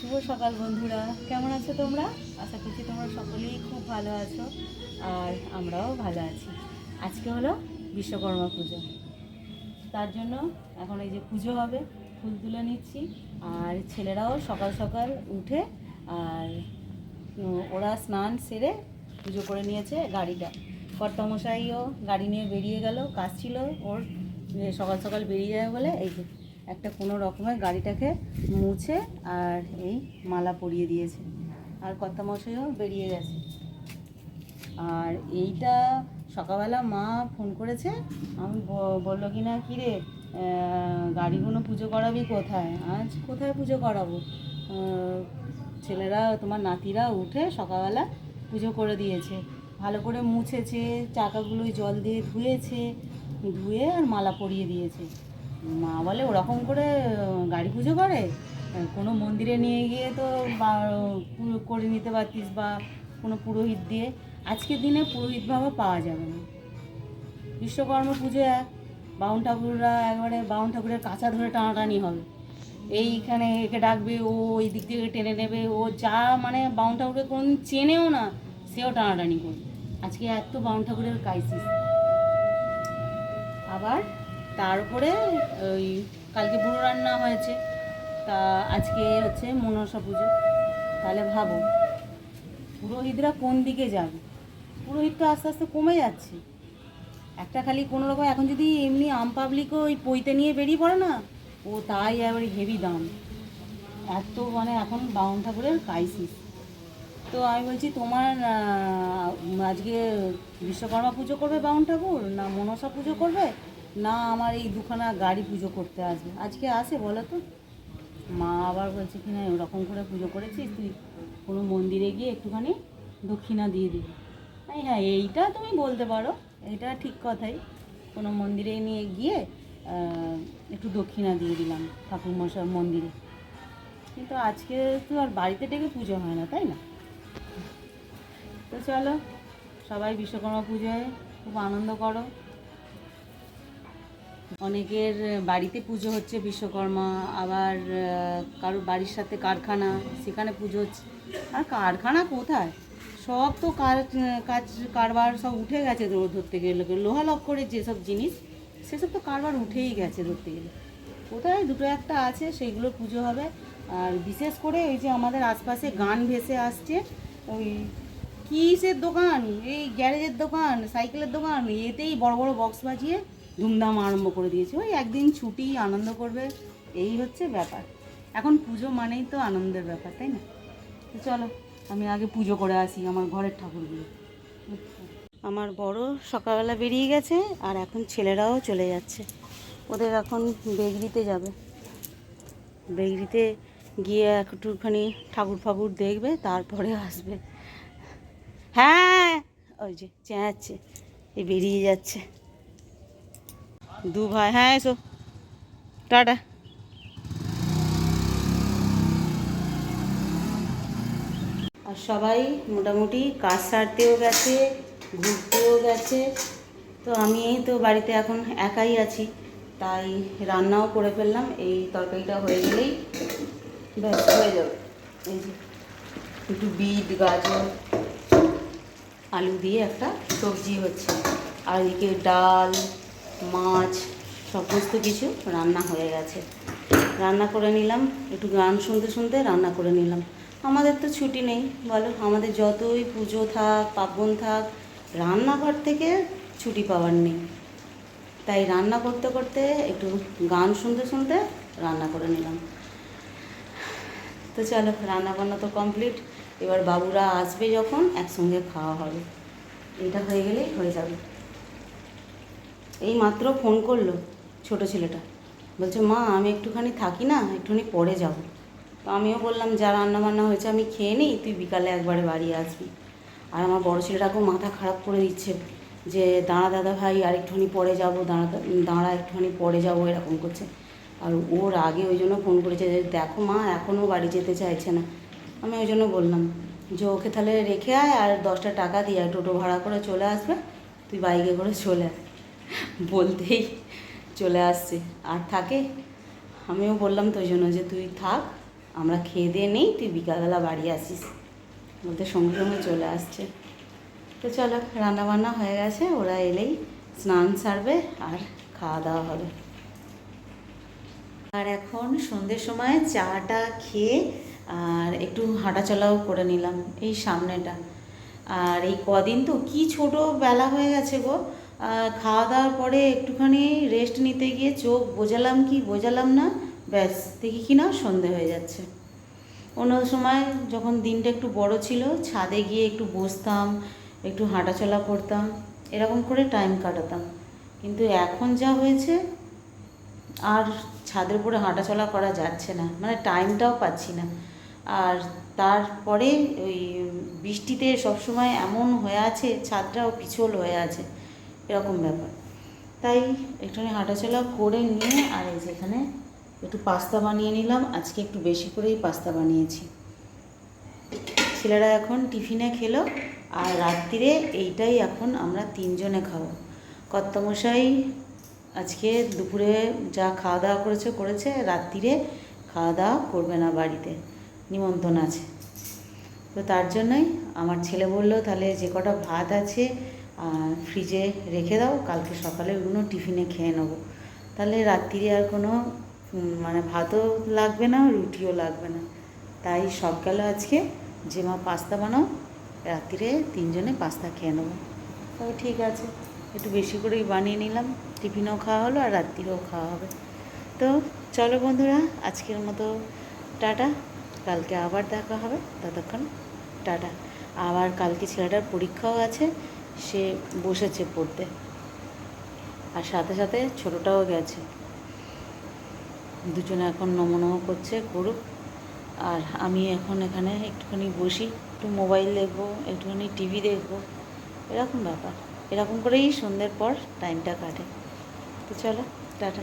শুভ সকাল বন্ধুরা। কেমন আছো তোমরা? আশা করছি তোমরা সকলেই খুব ভালো আছো আর আমরাও ভালো আছি। আজকে হলো বিশ্বকর্মা পুজো। তার জন্য এখন এই যে পুজো হবে, ফুল তুলে নিচ্ছি। আর ছেলেরাও সকাল সকাল উঠে আর ওরা স্নান সেরে পুজো করে নিয়েছে গাড়িটা। কর্তামশাইও গাড়ি নিয়ে বেরিয়ে গেল, কাজ ছিল ওর সকাল সকাল বেরিয়ে যাবে বলে এই যে একটা কোনো রকমের গাড়িটাকে মুছে আর এই মালা পরিয়ে দিয়েছে। আর কর্তামশাইও বেরিয়ে গেছে। আর এইটা সকালবেলা মা ফোন করেছে, আমি বলল কি না কিরে রে গাড়িগুলো পুজো করাবি কোথায়? আজ কোথায় পুজো করাবো? ছেলেরা, তোমার নাতিরা উঠে সকালবেলা পুজো করে দিয়েছে। ভালো করে মুছেছে চাকাগুলো জল দিয়ে ধুয়েছে, ধুয়ে আর মালা পরিয়ে দিয়েছে। মা বলে ওরকম করে গাড়ি পুজো করে? কোনো মন্দিরে নিয়ে গিয়ে তো করে নিতে পারতিস বা কোনো পুরোহিত দিয়ে। আজকের দিনে পুরোহিত ভাবা পাওয়া যাবে না। বিশ্বকর্মা পুজো এক, বাউন ঠাকুররা একবারে, বাউন ঠাকুরের কাঁচা ধরে টানাটানি হবে। এইখানে একে ডাকবে, ও ওই দিক থেকে টেনে নেবে, ও যা মানে বাউন ঠাকুরকে কোন চেনেও না, সেও টানাটানি করবে। আজকে এত বাউন ঠাকুরের ক্রাইসিস আবার তারপরে ওই কালকে বুড়ো রান্না হয়েছে। তা আজকে হচ্ছে মনসা পুজো। তাহলে ভাবো, পুরোহিতরা কোন দিকে যাবে? পুরোহিত তো আস্তে আস্তে কমে যাচ্ছে। একটা খালি কোনো রকম এখন যদি এমনি আম পাবলিকও ওই পইতে নিয়ে বেরিয়ে পড়ে না, ও তাই এবারে হেভি দাম। এত মানে এখন বাউন ঠাকুরের ক্রাইসিস তো আমি বলছি, তোমার আজকে বিশ্বকর্মা পুজো করবে বাউন ঠাকুর না মনসা পুজো করবে? না আমার এই দুখানা গাড়ি পুজো করতে আসবে। আজকে আসে বলো তো। মা আবার বলছে কি না ওরকম করে পুজো করেছিস তুই? কোনো মন্দিরে গিয়ে একটুখানি দক্ষিণা দিয়ে দিবি। আমি, হ্যাঁ এইটা তুমি বলতে পারো। এটা ঠিক কথাই। কোনো মন্দিরে নিয়ে গিয়ে একটু দক্ষিণা দিয়ে দিলাম ঠাকুর মশার মন্দিরে। কিন্তু আজকে তো আর বাড়িতে ডেকে পুজো হয় না তাই না? তো চলো সবাই বিশ্বকর্মা পুজোয় খুব আনন্দ করো। অনেকের বাড়িতে পুজো হচ্ছে বিশ্বকর্মা, আবার কারোর বাড়ির সাথে কারখানা, সেখানে পুজো হচ্ছে। আর কারখানা কোথায়? সব তো কাজ কারবার সব উঠে গেছে ধরতে গেলে। লোহা লক্করের যেসব জিনিস, সেসব তো কারবার উঠেই গেছে ধরতে গেলে। কোথায়? দুটো একটা আছে সেইগুলো পুজো হবে। আর বিশেষ করে ওই যে আমাদের আশপাশে গান ভেসে আসছে, ওই কিসের দোকান? এই গ্যারেজের দোকান, সাইকেলের দোকান, এতেই বড় বড় বক্স বাজিয়ে ধুমধাম আরম্ভ করে দিয়েছে। ওই একদিন ছুটি, আনন্দ করবে, এই হচ্ছে ব্যাপার। এখন পুজো মানেই তো আনন্দের ব্যাপার, তাই না? তো চলো, আমি আগে পুজো করে আসি আমার ঘরের ঠাকুরগুলো। আমার বড় সকালবেলা বেরিয়ে গেছে আর এখন ছেলেরাও চলে যাচ্ছে। ওদের এখন বেগরিতে যাবে। বেগরিতে গিয়ে একটুখানি ঠাকুর ফাকুর দেখবে, তারপরে আসবে। হ্যাঁ ওই যে চেঁচাচ্ছে, এই বেরিয়ে যাচ্ছে। দু ভাই হ্যাঁ এসো। টাটা। আর সবাই মোটামুটি কাজ সারতেও গেছে, ঘুরতেও গেছে। তো আমি তো বাড়িতে এখন একাই আছি, তাই রান্নাও করে ফেললাম, এই তরকারিটা হয়ে গেলেই ব্যাস, হয়ে যাবে। এই যে একটু বিট, গাজর, আলু দিয়ে একটা সবজি হচ্ছে। আর এদিকে ডাল মাছ, সমস্ত কিছু রান্না হয়ে গেছে। রান্না করে নিলাম, একটু গান শুনতে শুনতে রান্না করে নিলাম। আমাদের তো ছুটি নেই, বলো? আমাদের যতই পুজো থাক, পার্বণ থাক, রান্নাঘর থেকে ছুটি পাওয়ার নেই। তাই রান্না করতে করতে একটু গান শুনতে শুনতে রান্না করে নিলাম। তো চলো, রান্না বান্না তো কমপ্লিট এবার বাবুরা আসবে যখন একসঙ্গে খাওয়া হবে। এটা হয়ে গেলেই হয়ে যাবে। এই মাত্র ফোন করল ছোট ছেলেটা। বলছে, মা, আমি একটুখানি থাকি না, একটুখানি পরে যাব। তো আমিও বললাম, যা রান্না বান্না হয়েছে আমি খেয়ে নিই, তুই বিকালে একবারে বাড়ি আসবি। আর আমার বড় ছেলেটাকেও মাথা খারাপ করে দিচ্ছে যে, দাঁড়া দাদা ভাই, আর একটুখানি পরে যাব, দাঁড়া দাঁড়া, একটুখানি পরে যাব, এরকম করছে। আর ওর আগে ওই জন্য ফোন করেছে যে, দেখো মা, এখনও বাড়ি যেতে চাইছে না। আমি ওই জন্য বললাম, যে, ওকে তাহলে রেখে আয়, আর দশটা টাকা দিয়ে টোটো ভাড়া করে চলে আসবে, তুই বাইকে করে চলে আয়। বলতেই চলে আসছে। আর থাকে? আমিও বললাম তো জন্য যে তুই থাক, আমরা খেয়ে দিয়ে নেই, তুই বিকালবেলা বাড়ি আসিস। বলতে সঙ্গে সঙ্গে চলে আসছে। তো চলো, রান্নাবান্না হয়ে গেছে, ওরা এলেই স্নান সারবে আর খাওয়া দাওয়া হবে। আর এখন সন্ধ্যের সময় চাটা খেয়ে আর একটু হাঁটাচলাও করে নিলাম এই সামনেটা। আর এই কদিন তো কি ছোট বেলা হয়ে গেছে গো খাওয়া দাওয়ার পরে একটুখানি রেস্ট নিতে গিয়ে চোখ বোঝালাম কি, বোঝালাম না, ব্যাস, দেখি কি না সন্ধে হয়ে যাচ্ছে। অন্য সময় যখন দিনটা একটু বড় ছিল, ছাদে গিয়ে একটু বসতাম, একটু হাঁটাচলা করতাম, এরকম করে টাইম কাটাতাম। কিন্তু এখন যা হয়েছে, আর ছাদের উপরে হাঁটাচলা করা যাচ্ছে না মানে টাইমটাও পাচ্ছি না। আর তারপরে ওই বৃষ্টিতে সবসময় এমন হয়ে আছে, ছাদটাও পিছল হয়ে আছে। এরকম ব্যাপার। তাই একটুখানি হাঁটাচলা করে নিয়ে আর এই যেখানে একটু পাস্তা বানিয়ে নিলাম। আজকে একটু বেশি করেই পাস্তা বানিয়েছি। ছেলেরা এখন টিফিনে খেলো আর রাত্রিরে এইটাই এখন আমরা তিনজনে খাব। কর্তামশাই আজকে দুপুরে যা খাওয়া দাওয়া করেছে করেছে, রাত্রিরে খাওয়া দাওয়া করবে না বাড়িতে। নিমন্ত্রণ আছে। তো তার জন্যই আমার ছেলে বলল, তাহলে যে কটা ভাত আছে ফ্রিজে রেখে দাও, কালকে সকালে ওগুলো টিফিনে খেয়ে নেব। তাহলে রাত্রিরে আর কোনো মানে ভাতও লাগবে না, রুটিও লাগবে না। তাই সব গেল আজকে, যে মা পাস্তা বানাও, রাত্রিরে তিনজনে পাস্তা খেয়ে নেব। তবে ঠিক আছে, একটু বেশি করেই বানিয়ে নিলাম। টিফিনও খাওয়া হলো আর রাত্রিরেও খাওয়া হবে। তো চলো বন্ধুরা, আজকের মতো টাটা। কালকে আবার দেখা হবে, ততক্ষণ টাটা। আবার কালকে ছেলেটার পরীক্ষাও আছে সে বসেছে পড়তে। আর সাথে সাথে ছোটোটাও গেছে। দুজনে এখন নমনম করছে, করুক। আর আমি এখন এখানে একটুখানি বসি, একটু মোবাইল দেখব, একটুখানি টিভি দেখব। এরকম ব্যাপার। এরকম করেই সন্ধ্যের পর টাইমটা কাটে। তো চলো, টাটা।